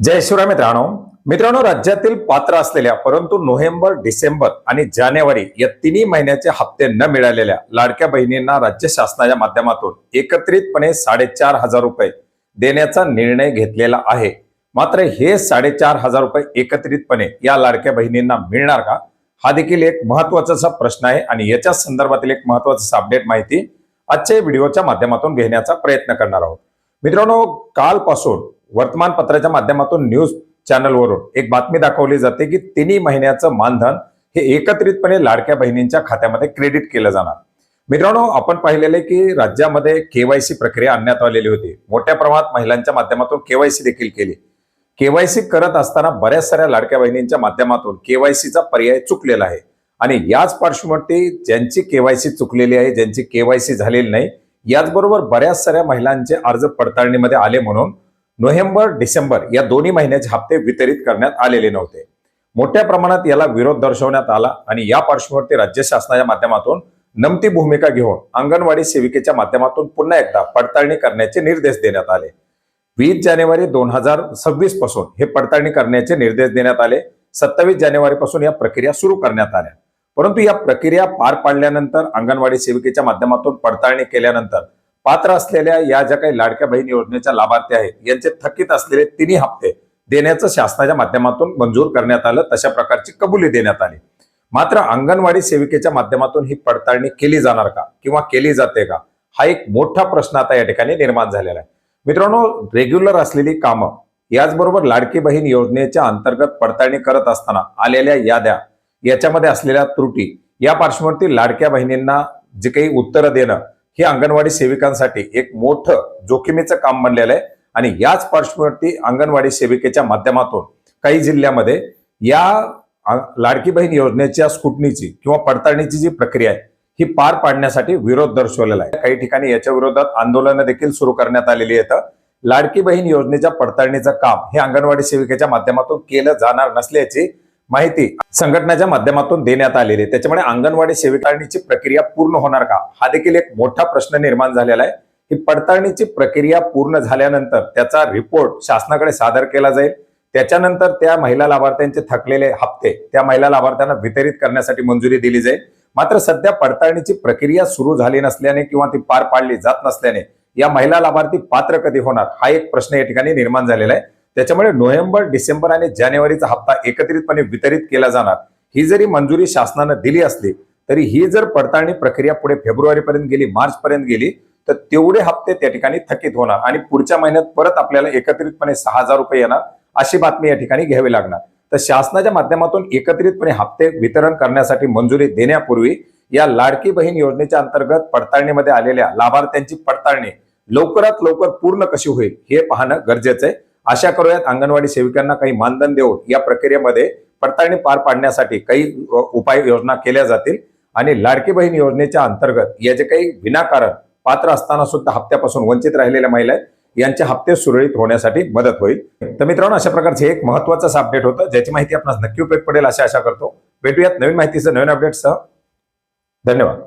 जय शिवराय मित्रांनो. मित्रांनो राज्यातील पात्र असलेल्या परंतु नोव्हेंबर डिसेंबर आणि जानेवारी या तिन्ही महिन्याचे हप्ते न मिळालेल्या लाडक्या बहिणींना राज्य शासनाच्या माध्यमातून एकत्रितपणे साडेचार हजार रुपये देण्याचा निर्णय घेतलेला आहे. मात्र हे साडेचार हजार रुपये एकत्रितपणे या लाडक्या बहिणींना मिळणार का? हा देखील एक महत्त्वाचा प्रश्न आहे आणि याच्या संदर्भातील एक महत्त्वाचा अपडेट माहिती आजच्या व्हिडिओच्या माध्यमातून घेण्याचा प्रयत्न करणार आहोत. मित्रांनो कालपासून वर्तमानपत्राच्या माध्यमातून न्यूज चॅनलवरून एक बातमी दाखवली जाते की तिन्ही महिन्याचं मानधन हे एकत्रितपणे लाडक्या बहिणींच्या खात्यामध्ये क्रेडिट केलं जाणार. मित्रांनो आपण पाहिलेले की राज्यामध्ये केवायसी प्रक्रिया आणण्यात आलेली होती. मोठ्या प्रमाणात महिलांच्या माध्यमातून केवायसी देखील केली. केवायसी करत असताना बऱ्याच साऱ्या लाडक्या बहिणींच्या माध्यमातून केवायसीचा पर्याय चुकलेला आहे. आणि याच पार्श्वभूमीवरती ज्यांची केवायसी चुकलेली आहे ज्यांची केवायसी झालेली नाही याचबरोबर बऱ्याच साऱ्या महिलांचे अर्ज पडताळणीमध्ये आले म्हणून नोव्हेंबर डिसेंबर या दोन्ही महिन्याचे हप्ते वितरित करण्यात आलेले नव्हते. मोठ्या प्रमाणात याला विरोध दर्शवण्यात आला आणि या पार्श्वभूमीवरती राज्य शासनाच्या माध्यमातून नमती भूमिका घेऊन अंगणवाडी सेविकेच्या माध्यमातून पुन्हा एकदा पडताळणी करण्याचे निर्देश देण्यात आले. वीस जानेवारी दोन हजार सव्वीसपासून हे पडताळणी करण्याचे निर्देश देण्यात आले. सत्तावीस जानेवारी पासून या प्रक्रिया सुरू करण्यात आल्या. परंतु या प्रक्रिया पार पाडल्यानंतर अंगणवाडी सेविकेच्या माध्यमातून पडताळणी केल्यानंतर पात्र असलेल्या या ज्या काही लाडक्या बहीण योजनेच्या लाभार्थी आहेत यांचे थकीत असलेले तिन्ही हप्ते देण्याचं शासनाच्या माध्यमातून मंजूर करण्यात आलं तशा प्रकारची कबुली देण्यात आली. मात्र अंगणवाडी सेविकेच्या माध्यमातून ही पडताळणी केली जाणार का किंवा केली जाते का हा एक मोठा प्रश्न आता या ठिकाणी निर्माण झालेला आहे. मित्रांनो रेग्युलर असलेली कामं याचबरोबर लाडकी बहीण योजनेच्या अंतर्गत पडताळणी करत असताना आलेल्या याद्या याच्यामध्ये असलेल्या त्रुटी या पार्श्वभूमीवरती लाडक्या बहिणींना जे काही उत्तरं देणं हे अंगणवाडी सेविकांसाठी एक मोठं जोखमीचं काम बनलेलं आहे. आणि याच पार्श्वभूमीवरती अंगणवाडी सेविकेच्या माध्यमातून काही जिल्ह्यामध्ये या लाडकी बहीण योजनेच्या स्कुटनीची किंवा पडताळणीची जी प्रक्रिया आहे ही पार पाडण्यासाठी विरोध दर्शवलेला आहे. काही ठिकाणी याच्या विरोधात आंदोलनं देखील सुरू करण्यात आलेली आहेत. लाडकी बहीण योजनेच्या पडताळणीचं काम हे अंगणवाडी सेविकेच्या माध्यमातून केलं जाणार नसल्याची माहिती संघटनेच्या माध्यमातून देण्यात आलेली आहे. त्याच्यामुळे अंगणवाडी सेविकाळणीची प्रक्रिया पूर्ण होणार का? हा देखील एक मोठा प्रश्न निर्माण झालेला आहे. ही पडताळणीची प्रक्रिया पूर्ण झाल्यानंतर त्याचा रिपोर्ट शासनाकडे सादर केला जाईल. त्याच्यानंतर त्या महिला लाभार्थ्यांचे थकलेले हप्ते त्या महिला लाभार्थ्यांना वितरित करण्यासाठी मंजुरी दिली जाईल. मात्र सध्या पडताळणीची प्रक्रिया सुरू झाली नसल्याने किंवा ती पार पाडली जात नसल्याने या महिला लाभार्थी पात्र कधी होणार? हा एक प्रश्न या ठिकाणी निर्माण झालेला आहे. त्याच्यामुळे नोव्हेंबर डिसेंबर आणि जानेवारीचा हप्ता एकत्रितपणे वितरित केला जाणार. ही जरी मंजुरी शासनानं दिली असली तरी ही जर पडताळणी प्रक्रिया पुढे फेब्रुवारीपर्यंत गेली मार्च पर्यंत गेली तर तेवढे हप्ते त्या ठिकाणी थकीत होणार आणि पुढच्या महिन्यात परत आपल्याला एकत्रितपणे सहा हजार रुपये येणार अशी बातमी या ठिकाणी घ्यावी लागणार. तर शासनाच्या माध्यमातून एकत्रितपणे हप्ते वितरण करण्यासाठी मंजुरी देण्यापूर्वी या लाडकी बहीण योजनेच्या अंतर्गत पडताळणीमध्ये आलेल्या लाभार्थ्यांची पडताळणी लवकरात लवकर पूर्ण कशी होईल हे पाहणं गरजेचं आहे. आशा करूयात अंगणवाडी सेविकांना काही मानधन देऊन या प्रक्रियेमध्ये पडताळणी पार पाडण्यासाठी काही उपाय योजना केल्या जातील. आणि लाडकी बहीण योजनेच्या अंतर्गत या जे काही विनाकारण पात्र असताना सुद्धा हप्त्यापासून वंचित राहिलेल्या महिला आहेत यांचे हप्ते सुरळीत होण्यासाठी मदत होईल. तर मित्रांनो अशा प्रकारचे एक महत्वाचं अपडेट होतं ज्याची माहिती आपणास नक्की उपयोग पडेल अशी आशा करतो. भेटूयात नवीन माहितीचं नवीन अपडेटसह धन्यवाद.